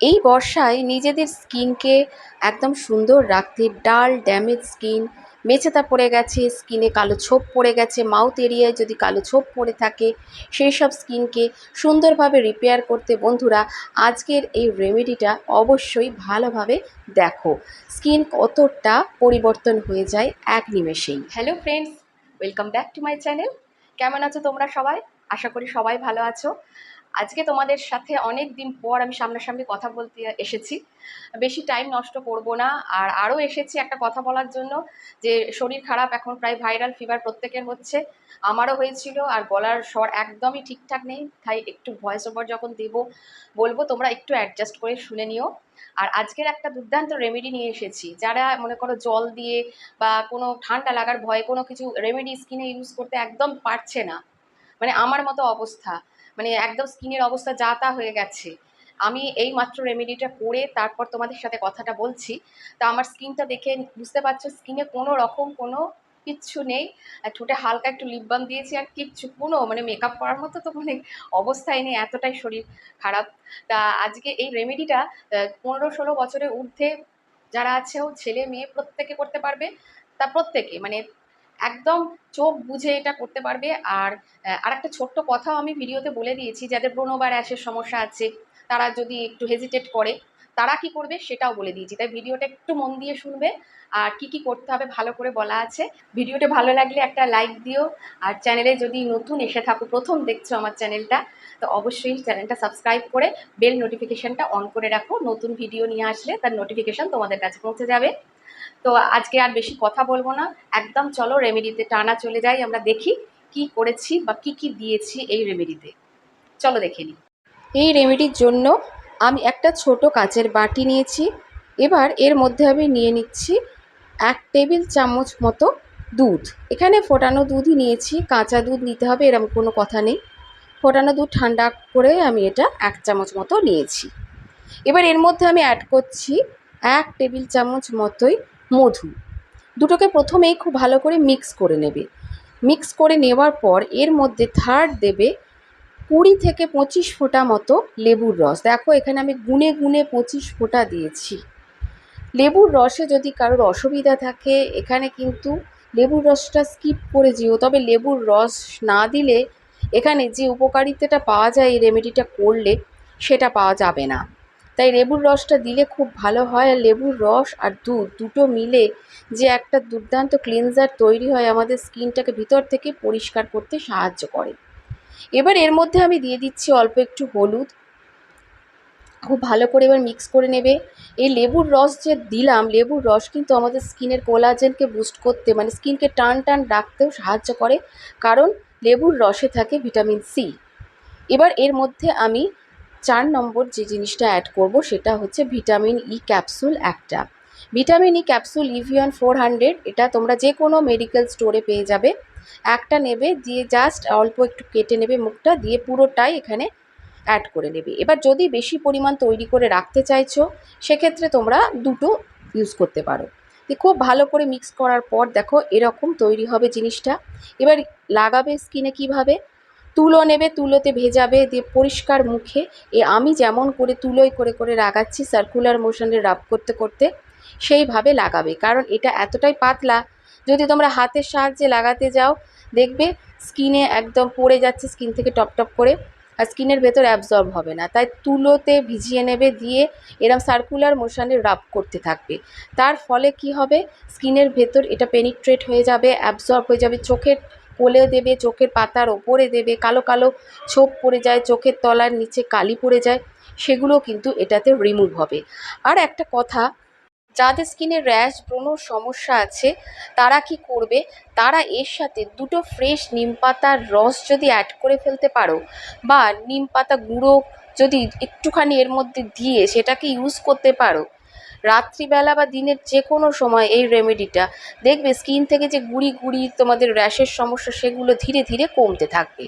এই বর্ষায় নিজেদের স্কিনকে একদম সুন্দর রাখতে, ডাল, ড্যামেজ স্কিন, মেচেতা পড়ে গেছে, স্কিনে কালো ছোপ পড়ে গেছে, মাউথ এরিয়ায় যদি কালো ছোপ পড়ে থাকে, সেই সব স্কিনকে সুন্দরভাবে রিপেয়ার করতে বন্ধুরা, আজকের এই রেমেডিটা অবশ্যই ভালোভাবে দেখো। স্কিন কতটা পরিবর্তন হয়ে যায় এক নিমেষেই। Hello friends welcome back to my channel কেমন আছো তোমরা সবাই? আশা করি সবাই ভালো আছো। আজকে তোমাদের সাথে অনেক দিন পর আমি সামনাসামনি কথা বলতে এসেছি। বেশি টাইম নষ্ট করব না। আর আরও এসেছি একটা কথা বলার জন্য, যে শরীর খারাপ, এখন প্রায় ভাইরাল ফিভার প্রত্যেকের হচ্ছে। আমারও হয়েছিল, আর গলার স্বর একদমই ঠিকঠাক নেই। তাই একটু ভয়েস ওভার যখন দেব, বলব, তোমরা একটু অ্যাডজাস্ট করে শুনে নিও। আর আজকের একটা দুর্দান্ত রেমেডি নিয়ে এসেছি। যারা মনে করো জল দিয়ে বা কোনো ঠান্ডা লাগার ভয়ে কোনো কিছু রেমেডি স্কিনে ইউজ করতে একদম পারছে না। মানে আমার মতো অবস্থা। মানে একদম স্কিনের অবস্থা যা তা হয়ে গেছে। আমি এই মাত্র রেমেডিটা করে তারপর তোমাদের সাথে কথাটা বলছি। তা আমার স্কিনটা দেখে বুঝতে পারছ স্কিনে কোনো রকম কোনো কিচ্ছু নেই। আর ঠোঁটে হালকা একটু লিপ বাম দিয়েছি আর কিচ্ছু, কোনো মানে মেকআপ করার মতো তো মানে অবস্থায় নেই, এতটাই শরীর খারাপ। তা আজকে এই রেমেডিটা পনেরো ষোলো বছরের ঊর্ধ্বে যারা আছেও ছেলে মেয়ে প্রত্যেকে করতে পারবে। তা প্রত্যেকে মানে একদম চোখ বুঝে এটা করতে পারবে। আর আর একটা ছোট্ট কথাও আমি ভিডিওতে বলে দিয়েছি, যাদের ব্রণ বা র্যাশের সমস্যা আছে, তারা যদি একটু হেজিটেট করে, তারা কি করবে সেটাও বলে দিয়েছি। তাই ভিডিওটা একটু মন দিয়ে শুনবে, আর কি কি করতে হবে ভালো করে বলা আছে। ভিডিওটা ভালো লাগলে একটা লাইক দিও, আর চ্যানেলে যদি নতুন এসে থাকো, প্রথম দেখছ আমার চ্যানেলটা তো অবশ্যই চ্যানেলটা সাবস্ক্রাইব করে বেল নোটিফিকেশানটা অন করে রাখো। নতুন ভিডিও নিয়ে আসলে তার নোটিফিকেশান তোমাদের কাছে পৌঁছে যাবে। তো আজকে আর বেশি কথা বলব না। একদম চলো রেমেডিতে টানা চলে যাই, আমরা দেখি কি করেছি বা কি কি দিয়েছি এই রেমেডিতে চলো দেখে নিই। এই রেমেডির জন্য আমি একটা ছোট কাচের বাটি নিয়েছি, এবার এর মধ্যে আমি নিয়ে নিচ্ছি এক টেবিল চামচ মতো দুধ। এখানে ফোটানো দুধই নিয়েছি, কাঁচা দুধ নিতে হবে এরম কোনো কথা নেই। ফোটানো দুধ ঠান্ডা করে আমি এটা এক চামচ মতো নিয়েছি। এবার এর মধ্যে আমি অ্যাড করছি এক টেবিল চামচ মতোই মধু। দুটোকে প্রথমেই খুব ভালো করে মিক্স করে নেবে। মিক্স করে নেওয়ার পর এর মধ্যে থার্ড দেবে কুড়ি থেকে পঁচিশ ফোঁটা মতো লেবুর রস। দেখো, এখানে আমি গুনে গুনে পঁচিশ ফোঁটা দিয়েছি। লেবুর রসে যদি কারোর অসুবিধা থাকে, এখানে কিন্তু লেবুর রসটা স্কিপ করে যেও। তবে লেবুর রস না দিলে এখানে যে উপকারিতাটা পাওয়া যায় এই রেমেডিটা করলে, সেটা পাওয়া যাবে না। তাই লেবুর রসটা দিলে খুব ভালো হয় আর লেবুর রস আর দুধ দুটো মিলে যে একটা দুর্দান্ত ক্লিনজার তৈরি হয় আমাদের স্কিনটাকে ভিতর থেকে পরিষ্কার করতে সাহায্য করে। এবার এর মধ্যে আমি দিয়ে দিচ্ছি অল্প একটু হলুদ। খুব ভালো করে এবার মিক্স করে নেবে। এই লেবুর রস যে দিলাম, লেবুর রস কিন্তু আমাদের স্কিনের কোলাজেনকে বুস্ট করতে মানে স্কিনকে টান টান রাখতেও সাহায্য করে। কারণ লেবুর রসে থাকে ভিটামিন সি এবার এর মধ্যে আমি চার নম্বর যে জিনিসটা অ্যাড করব সেটা হচ্ছে ভিটামিন ই ক্যাপসুল একটা। Vitamin E capsule Evion four hundred এটা তোমরা যে কোনো মেডিকেল স্টোরে পেয়ে যাবে। একটা নেবে, দিয়ে জাস্ট অল্প একটু কেটে নেবে মুখটা, দিয়ে পুরোটাই এখানে অ্যাড করে নেবে। এবার যদি বেশি পরিমাণ তৈরি করে রাখতে চাইছো, সেক্ষেত্রে তোমরা দুটো ইউজ করতে পারো। খুব ভালো করে মিক্স করার পর দেখো এরকম তৈরি হবে জিনিসটা। এবার লাগাবে স্কিনে কীভাবে? তুলো নেবে, তুলোতে ভেজাবে, দিয়ে পরিষ্কার মুখে, এ আমি যেমন করে তুলোয় করে করে লাগাচ্ছি সার্কুলার মোশনে রাব করতে করতে সেইভাবে লাগাবে। কারণ এটা এতটাই পাতলা, যদি তোমরা হাতের সাহায্যে লাগাতে যাও, দেখবে স্কিনে একদম পড়ে যাচ্ছে স্কিন থেকে টপ টপ করে, আর স্কিনের ভেতর অ্যাবজর্ব হবে না। তাই তুলোতে ভিজিয়ে নেবে, দিয়ে এরম সার্কুলার মোশনে রাব করতে থাকবে। তার ফলে কি হবে? স্কিনের ভেতর এটা পেনিট্রেট হয়ে যাবে অ্যাবজর্ব হয়ে যাবে, চোখের কোলে দেবে, চোখের পাতার ওপরে দেবে, কালো কালো ছোপ পড়ে যায়, চোখের তলার নিচে কালি পড়ে যায়, সেগুলো কিন্তু এটাতে রিমুভ হবে। আর একটা কথা, যাদের স্কিনে র্যাশ ব্রণর সমস্যা আছে, তারা কি করবে? তারা এর সাথে দুটো ফ্রেশ নিম পাতার রস যদি অ্যাড করে ফেলতে পারো, বা নিম পাতা গুঁড়ো যদি একটুখানি এর মধ্যে দিয়ে সেটাকে ইউজ করতে পারো রাত্রিবেলা বা দিনের যে কোনো সময় এই রেমেডিটা দেখবে স্কিন থেকে যে গুড়ি গুড়ি তোমাদের র্যাশের সমস্যা সেগুলো ধীরে ধীরে কমতে থাকবে।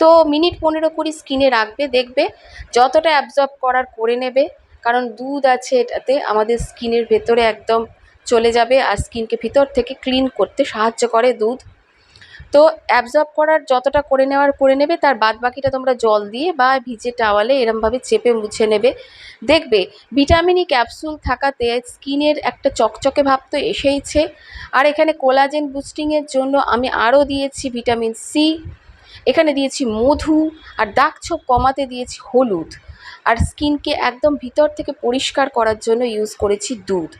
তো মিনিট পনেরো কুড়ি স্কিনে রাখবে, দেখবে যতটা অ্যাবজর্ব করার করে নেবে, কারণ দুধ আছে এটাতে, আমাদের স্কিনের ভেতরে একদম চলে যাবে আর স্কিনকে ভিতর থেকে ক্লিন করতে সাহায্য করে দুধ। তো অ্যাবজর্ব করার যতটা করে নেওয়ার করে নেবে, তার বাদ বাকিটা তোমরা জল দিয়ে বা ভিজে টাওয়ালে এরমভাবে চেপে মুছে নেবে। দেখবে ভিটামিনই ক্যাপসুল থাকাতে স্কিনের একটা চকচকে ভাব তো এসেইছে। আর এখানে কোলাজেন বুস্টিংয়ের জন্য আমি আরও দিয়েছি ভিটামিন সি এখানে দিয়েছি মধু, আর দাগ ছোপ কমাতে দিয়েছি হলুদ। আর স্কিনকে একদম ভিতর থেকে পরিষ্কার করার জন্য ইউজ করেছি দুধ।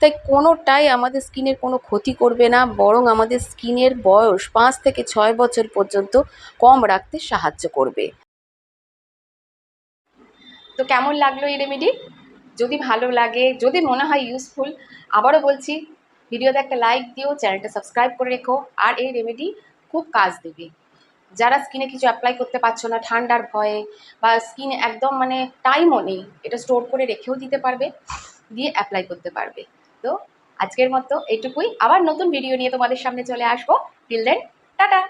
তাই কোনোটাই আমাদের স্কিনের কোনো ক্ষতি করবে না, বরং আমাদের স্কিনের বয়স পাঁচ থেকে ছয় বছর পর্যন্ত কম রাখতে সাহায্য করবে। তো কেমন লাগল এই রেমেডি যদি ভালো লাগে, যদি মনে হয় ইউজফুল আবারও বলছি, ভিডিওতে একটা লাইক দিও চ্যানেলটা সাবস্ক্রাইব করে রেখো, আর এই রেমেডি খুব কাজ দেবে। যারা স্কিনে কিছু অ্যাপ্লাই করতে পারছ না, ঠান্ডার ভয়ে বা স্কিন একদম মানে টাইমও নেই, এটা স্টোর করে রেখেও দিতে পারবে, দিয়ে অ্যাপ্লাই করতে পারবে। তো আজকের মতো এটুকুই। আবার নতুন ভিডিও নিয়ে তোমাদের সামনে চলে আসব। Till then tata!